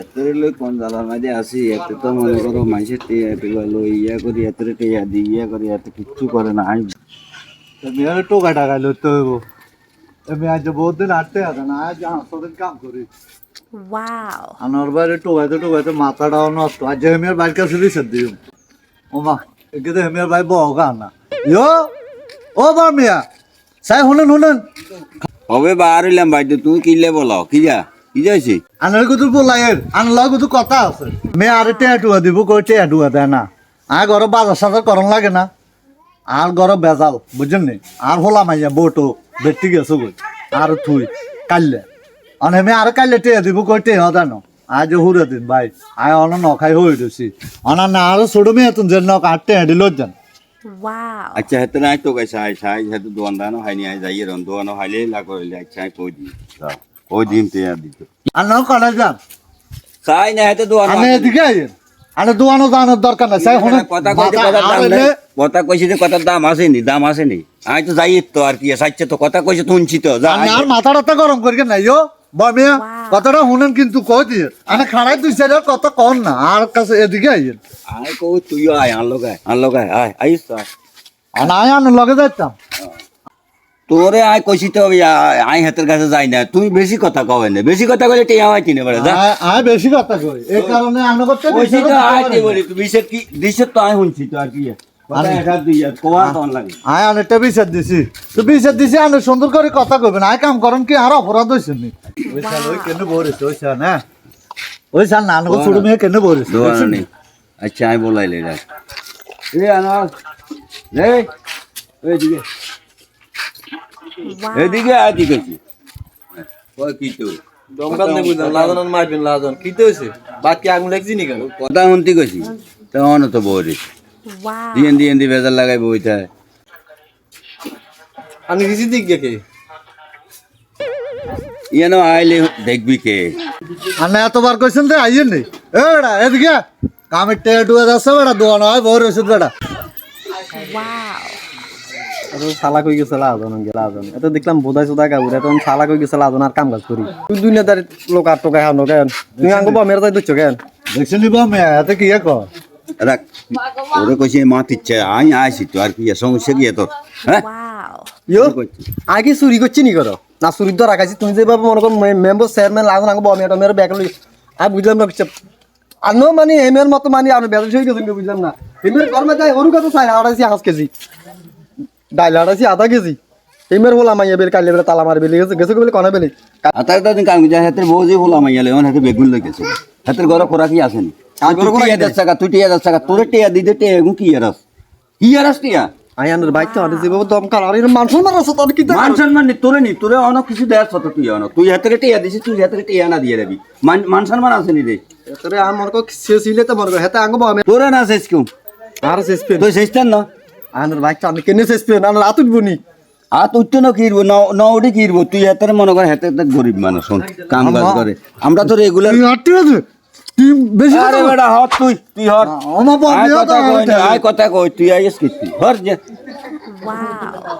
এত লোক কোন জ্বালার মাঝে আসি এত তো মনে করো মানুষের টিয়া লই ইয়া করি টিয়া দি ইয়া করি এত কিচ্ছু করে না। আমি মেয়ের টোকা টাকা লইতে হইব। আমি আজ বহুত দিন আটতে আছে না আজ হাসপাতাল কাম করি। Wow. আনার বাইরে টোকাইতে টোকাইতে মাথাটাও নষ্ট। আজ হেমিয়ার বাইর কাছে দিছে দিও ও মা একে হেমিয়ার বাই বহকা না ইয়ো ও বার মিয়া সাই শুনেন শুনেন। হবে বার হইলাম বাইদ তুমি কিনলে বলো কি যা কি যাইছি আনার কুতুর বলাইয়ের আনলার কুতুর কথা আছে। মেয়ে আরে টেয়া টুয়া দিব কই টেয়া টুয়া দেয় না। আর ঘরে বাজার সাজার করন লাগে না। আর ঘরে বেজাল বুঝছেন নি? আর হলা মাইয়া বটো বেটি গেছো গই আর থুই কাইলে। অনে মে আর কাইলে টেয়া দিব কই টেয়া দেন আজ হুরে দিন ভাই আয় অন নখাই হই রছি অনা না আর ছোট মেয়ে তুন যে নক আটটে হেডি লজ্জান Wow. আচ্ছা হেতে নাই তো কাই সাই সাই হেতে দোয়ান দানো হাইনি আই যাই রন দোয়ানো হাইলে লা আচ্ছা কই দি। কই দিন তে দিত। আর ন কটা যান সাই না হেতে দোয়ান আমি এদিকে আইন আরে দোয়ানো জানার দরকার নাই। সাই শুনে। কথা কইতে কথা দাম নাই। কথা কইছি যে কথার দাম আসেনি দাম আসেনি। আমি তো যাই তো আর কি সাইচ্ছে তো। কথা কইছে তুনছি তো যা আর মাথাটা গরম করি নাই ইয়ো। বমিয়া কথাটা শুনেন কিন্তু কই দিয়ে। আরে খাড়াই দুই সাইডের কথা কন না। আর কাছে এদিকে আইয়েন আয় কো তুইও আয় আন লোকায় আন লোকায় আয় আইস তো আয়। আর নাই আনে লগে যাইতাম। তোরে আয় কইছি তো আয়- আয় হাতের কাছে যাই না। তুই বেশি কথা কবে না বেশি কথা কইলে টিয়া হয় কিনে বেড়া যা। আয়- আয় বেশি কথা কই। এই কারণে আনে করতে কইছি তো আয় তে বলি তুই বিশেষ কি বিশেষ তো আয় শুনছি তো আর কি কথা একা দুই আর কোয়া তখন লাগে। আয় আনেটা বিচার দিছি। তো বিচার দিছি আনে সুন্দর করে কথা কইবেন। আয় কাম করেন কি আর অপরাধ হইছে নি। ওই সাল ওই কেন বরিস ওই সাল না ওই সাল না আনে ছোট মেয়ে কেন নেই। আচ্ছা আমি বলাইলে রাখ এ আনাস রে এদিকে Wow. এদিকে আয় দিকে কি কই কি তো? দমকাল নেই বুঝলাম লাজন কি তো হয়েছে? বাকি আগুন লাগছি নি কেন? কথা শুনতে কইছি তখন তো Wow. দিন দিন দি বেজার লাগাই বইতা আমি কিছু দিক দেখে ইয়ান আইলে দেখবি কে। আনে এতবার কইছেন তো আইয়েন নি? এড়া এদিকে কামে টেয়া টুয়া যাচ্ছে বেড়া দোয়ানো হয় বড় ওষুধ বেড়া। Wow. এত সালা কই গেছে লাজন লাজন। এত দেখলাম বোধাই সোধা গাবুর এত সালা কই গেছে লাজন আর কাম কাজ করি। তুই দুনিয়াদার লোক আর টোকা হানো কেন? তুই আঙ্গো বা মেরে যাই দিচ্ছ কেন? দেখছেন এতে কি রাখ ওরে কইছি মা তিচ্ছে আই আইছি তো আর কি সমস্যা কি হ্যাঁ? ইয়ো আগে চুরি করছি নি করো? না চুরি তো রাখাইছি তুমি যেভাবে মনে করো মেম্বার চেয়ারম্যান লাগুন আঙ্গো বা মেয়েটা মেরে ব্যাগ লই আর বুঝলাম না কিছু। আনো মানে এমের মতো মানে আমি বেতন সই গেছেন বুঝলাম না। এমের কর্মে যাই ওর কত চাই আড়াইছি পাঁচ কেজি। ডাইল আড়াইছি আধা কেজি। এমের বলা মাইয়া বেল কাইলে বেলা তালা মারি বেলে গেছে গেছে বলে। কনে বেলে আতার তো কাম যা হাতের বউ যে হলাম আইলে ওন হাতে বেগুন লেগেছে হাতের ঘরে খোরা কি আসেনি আর ঘরে খোরা কি টাকা তুই টিয়া দশ টাকা তোরে টিয়া দিতে টিয়া এগুন কি আরাস কি আরাস টিয়া? আই আনার বাইক তো আনে যেভাবে দমকাল আর এর মানুষ মারাছে তার কি মান সম্মান নি তোরে নি তোরে অনেক কিছু দেয়ার সত তুই অনেক তুই হাতের টিয়া দিছিস তুই হাতের টিয়া না দিয়ে দেবি। মান মান সম্মান আসেনি রে এতরে আর মনে কর শেষ হইলে তো মনে কর হেতে আঙ্গো বা তোরে না শেষ কেউ আর শেষ তুই শেষ না? আনার বাইক তো আমি কেনে শেষ পেন আনার আতুট বনি। আর তুই তো না কিরবো ন কিরবো তুই হাতের মনে কর হাতে গরিব মানুষ কাম কাজ করে। আমরা তো রেগুলার তুই হাঁটতে আছে তুই বেশি আরে বেটা হট তুই তুই হট। আমার বাপ আয় বিয়া তো কথা কই না, কথা কই তুই আইস কি তুই? হর যে.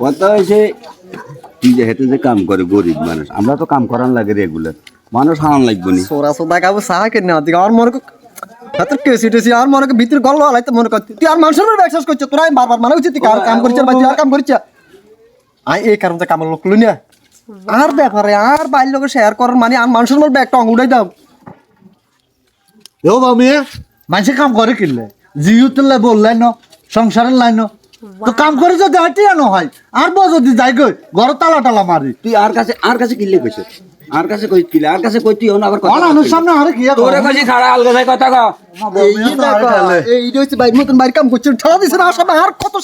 কথা হয়েছে তুই যে হেঁটে যে কাম করে গরিব মানুষ আমরা তো কাম করান লাগে রেগুলার মানুষ হারান লাগবো নি। সোরা সোদা কাবু সাহা কেনে আদি আর মনে কর হাতের আর মনে ভিতরে মনে তুই আর মানুষের উপর বিশ্বাস করছিস তোরা বারবার মানে উচিত তুই কাম কাম করছিস বা তুই আর কাম করছিস? আই এই কারণে কামের লোক লুনিয়া আর ব্যাপারে আর বাইর লোক শেয়ার করার মানে আর মানুষের মধ্যে একটা অঙ্গ উঠাই দাও। ও বামে মানুষে কাম করে কিনলে জিও তুললে বললেন সংসারের লাইন তো কাম করে যদি হাঁটি আনো হয় আর বউ যদি যাই গই ঘর তালা টালা মারি। তুই আর কাছে আর কাছে কিনলে কইছ আর কাছে কই কিলে? আর কাছে কই তুই হন আবার কথা অনানুর সামনে আরে কি তোরে কইছি ছাড়া আলগা যাই কথা এই বাইর মতন বাইর কাম করছিস ঠেলা দিছে না আর কত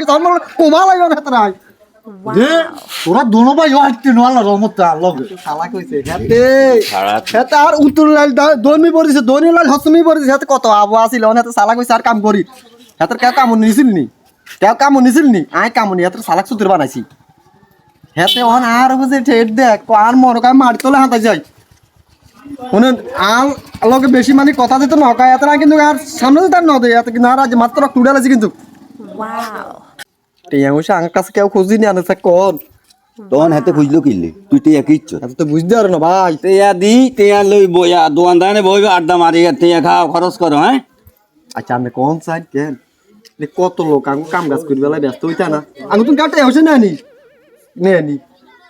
গেছে আমার কোমা লাগে না নাই যে তোরা দোনো ভাই হাঁটতে নো আল্লাহ রহমত আল্লাহ শালা কইছে হাতে ছাড়া হেতে আর উত্তর লাল দমি পড়েছে দনি লাল হসমি পড়েছে হেতে কত আবু আসিল অন হেতে সালা কইছে আর কাম করি। হেতে কেউ কাম নিছিল নি। কেউ কাম নিছিল নি আই কাম নি হেতে সালাক সুতির বানাইছি। হেতে অন আর হচ্ছে ঠেট দেখ আর মর কাম মারি তোলে হাতে যাই। শুনেন আর লোকে বেশি মানে কথা দিতে নকায় এত না কিন্তু আর সামনে দিতে ন দেয় এত কিন্তু আর আজ মাত্র টুডাল আছে কিন্তু. টিয়া হইছে আঙ্ক কাছে কেউ খুঁজি নি আনেছে কোন তখন হাতে খুঁজলো কিনলি তুই টিয়া কিচ্ছু তো বুঝতে পারো না ভাই। টিয়া দি টিয়া লই বইয়া দোকানদারে বইবে আড্ডা মারি টিয়া খাওয়া খরচ করো হ্যাঁ? আচ্ছা আপনি কোন সাইড কেন? কত লোক আমি কাম কাজ করি বেলায় ব্যস্ত হইতা না। আমি তুমি গাড়িটা হয়েছে না নি নে নি।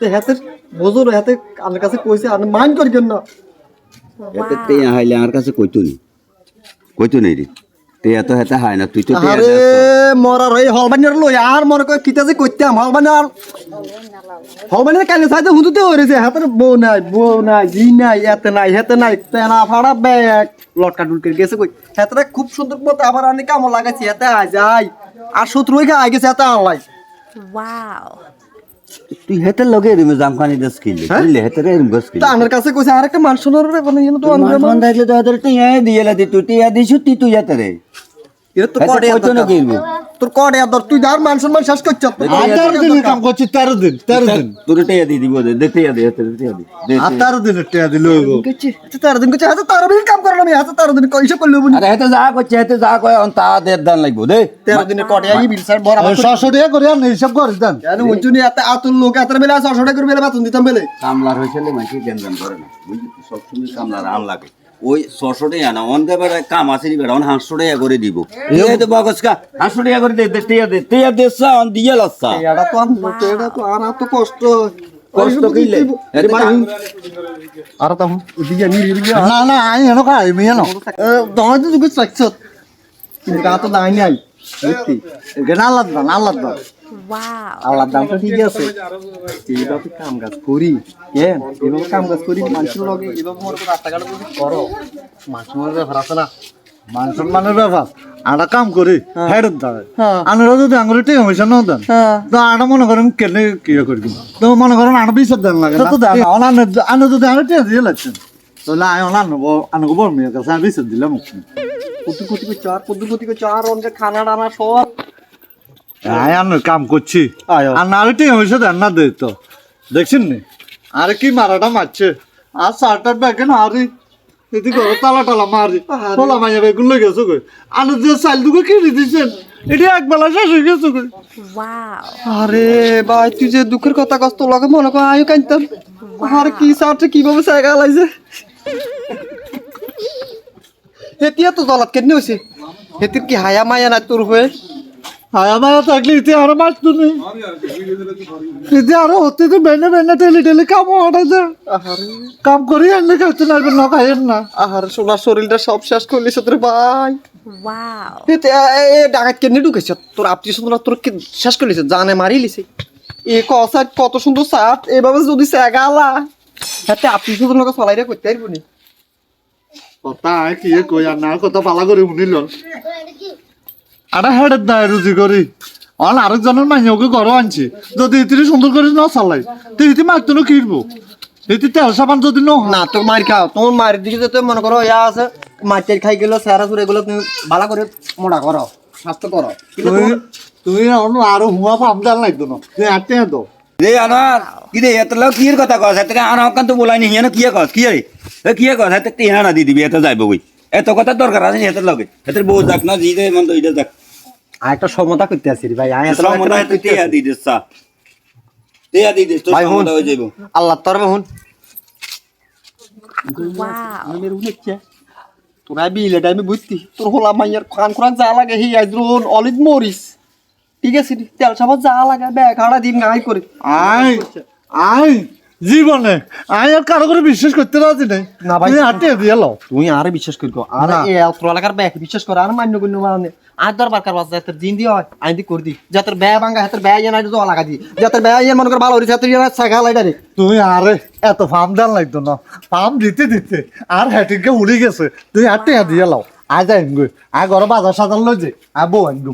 তো হাতে বোঝো না হাতে আমার কাছে কইছে আপনি মাইন্ড করি কেন না? এতে হাইলে আমার কাছে কইতো নি? কইতো নেই রে। হাতে হাই না তুই তো টিয়া আরে দেস মরার এই হলবানির লই আর মনে কয় কিতা যে কইতাম হলবানির হলবানির কালে সাইতে হুদুতে হইছে হাতের বউ নাই বউ নাই জি নাই এতে নাই হেতে নাই তেনা ফাড়া ব্যাগ লটকা ডুলকে গেছে কই। হেতরা খুব সুন্দর মতো আবার আমি কামো লাগাইছি হেতে আই যাই। আর শত্রু আই গেছে হেতে আনলাই. তুই হেতে লগে এরম জামখানি দেশ কিনলি। কিনলে হেতে এরম গছ কিনলি। আমার কাছে কইছে আরেকটা রে মানে এনে তো আনবে মান দেখলে তো হেতে টিয়া দিয়ে লা দি তুই টিয়া দিছু তুই তুই হেতে রে। এটা তো হেতে কড়ে কইতো না কিনবো তোর কড়ে দর তুই যার মান সম্মান শেষ করছ আর তেরো দিনের কাম করছি তেরো দিন তেরো দিন। তোর টিয়া দিয়ে দিব দে দে আর তেরো দিনের টিয়া দিল তেরো দিন করছে। হাতে তেরো দিন কাম করলাম হাতে তেরো দিন কইসে করল আরে হেতে যা করছে হেতে যা কয় অন তা দেড় দান লাগবো দে। তেরো দিনের কড়ে আই বিল স্যার বরাবর ছশো টাকা করে আর হিসাব করে দেন। কেন মঞ্চুনি এত আতুল লোক এত বেলা ছশো টাকা করে বেলা বেতন দিতাম বেলে? কামলার হয়েছিল মানুষ গেঞ্জাম করে না বুঝলি? সবসময় কামলার আন লাগে। ওই ছশো টাকা না অন বেড়ে কাম আছে নি বেড়া অন হাঁসশো টাকা করে দিব। এই তো বগস কা হাঁসশো টাকা করে দে দে টিয়া দে টিয়া দেসা অন দিয়ে লসা এটা তো তো এটা তো আর এত কষ্ট। কষ্ট কিলে? আরে তো এদিকে নি না না আমি এনো খাই আমি এনো। দহয় তো চাইছ কিন্তু কা তো নাই নাই বুঝছি এখানে আল্লাহ দান আল্লাহ দান Wow. আল্লাহর দামটা ঠিক আছে এইভাবে কাম কাজ করি কেন এইভাবে কাম কাজ করি মানুষের লগে এইভাবে মনে করো রাস্তাঘাটে করো মানুষের ব্যাপার আছে না মান সম্মানের ব্যাপার আটা কাম করি হেডের দ্বারা হ্যাঁ। আনারা যদি আঙুলি টিয়া হয়েছে না দেন হ্যাঁ তো মনে করেন কেনে কি করি তো মনে করেন আটা বিচার দেন লাগে তা তো দেন। আনে যদি আনে টিয়া দিয়ে লাগছেন তাহলে আমি আনব আনব বড় মেয়ের কাছে আমি বিচার দিলাম কুতু কুতু করে চার কুতু কুতু করে চার অনেক খানা টানা সব আমি আনের কাম করছি। আয় আর না আরে টিয়া হয়েছে দেন না দে তো। দেখছেন নি? আরে কি মারাটা মারছে? আর সারটার ব্যাগে না আরে এদি করো তালা টালা মারি। পোলা মাইয়া বেগুন লই গেছো কই? আলু দিয়ে চাল দুকে কিনে দিছেন এটা এক বেলা শেষ হয়ে গেছে কই. আরে ভাই তুই যে দুঃখের কথা কষ্ট লগে মনে কর আয়ু কানতাম আর কি সারছে কীভাবে জায়গা লাইছে হেতিয়া তো জলাত কেন হয়েছে হেতির কি হায়া মায়া না তোর হয়ে? হায়া মায়া থাকলে ইতি আরও মারতো নেই ইতি আরও হতে তো বেনে বেনে টেলি টেলি কাম হঠাৎ আহারে। কাম করি এনে খাইতে না ন খাইয়েন না। আহারে সোনার শরীরটা সব শেষ করলিস তোর ভাই। Wow. এ ডাকাত কেন ঢুকেছ? তোর আপনি সুন্দর তোর কি শেষ করলিস জানে মারি লিছে এ কসার কত সুন্দর সাত এভাবে যদি সেগালা হাতে আপনি সুন্দর লোক চলাই রে করতে পারব নি। কথা কি কই আর না কথা পালা করে শুনিল। আরে হেডের নাই রুজি করি। অন আরেকজনের মাইয়াকে ঘর আনছি। যদি ইতিরি সুন্দর করে ন চালাই তো ইতি মারতো না কিনবো ইতি তেল সাবান যদি ন না তোর মার খাও। তোমার মায়ের দিকে যেতে মনে করো ইয়া আছে মাছের খাই গেলো স্যারা সুরে এগুলো তুমি ভালো করে মোটা করো স্বাস্থ্য করো। তুই তুই অন্য আরও হুয়া পাম জান লাগতো না? তুই আটতে তো রে আনার কি রে এত লোক কি কথা কস? এত আনা কান তো বলাই নি হিয়ানো কি কস? কি রে? এ কি কস? এত টিহা না দি দিবি এত যাইব কই? এত কথা দরকার আছে এত লগে এত বউ যাক না জি দে মন তো যাক। আর একটা সমতা করতে আসি ভাই। আয় দি দি তো সমতা হয়ে যাইব। আল্লাহ তোর হুন উনেছে তোরা বিলে আমি বুঝতি তোর হোলা মাইয়ার কান খোরাক যা লাগে হি আইদ্রোন অলিদ মরিস ঠিক আছে তেল সাবান যা লাগে ব্যাগ হাড়া দিন গাই করে। আয় আয়। জীবনে। আয় আর কারও করে বিশ্বাস করতে রাজি নাই। না ভাই। আটতে দিয়ে লো তুই আর বিশ্বাস করি আর না। এ এলাকার ব্যাগ বিশ্বাস করে আর মান্য করি মানে। আর দরবার কারবার যাতে দিন দি হয় আইন দি করে দি। যাতে ব্যয় ভাঙ্গা হাতের ব্যয় তো লাগা দি। যাতে ব্যয় এনে মনে কর ভালো হইছে হাতের এনে সাগা লাইডা রে তুই আরে এত ফার্ম দান লাগতো না। ফার্ম দিতে দিতে আর হ্যাটিকে উড়ে গেছে। তুই আটতে দিয়ে লাও। আয় যাই আয় ঘরে বাজার সাজার লই যে আয় বউ আনগু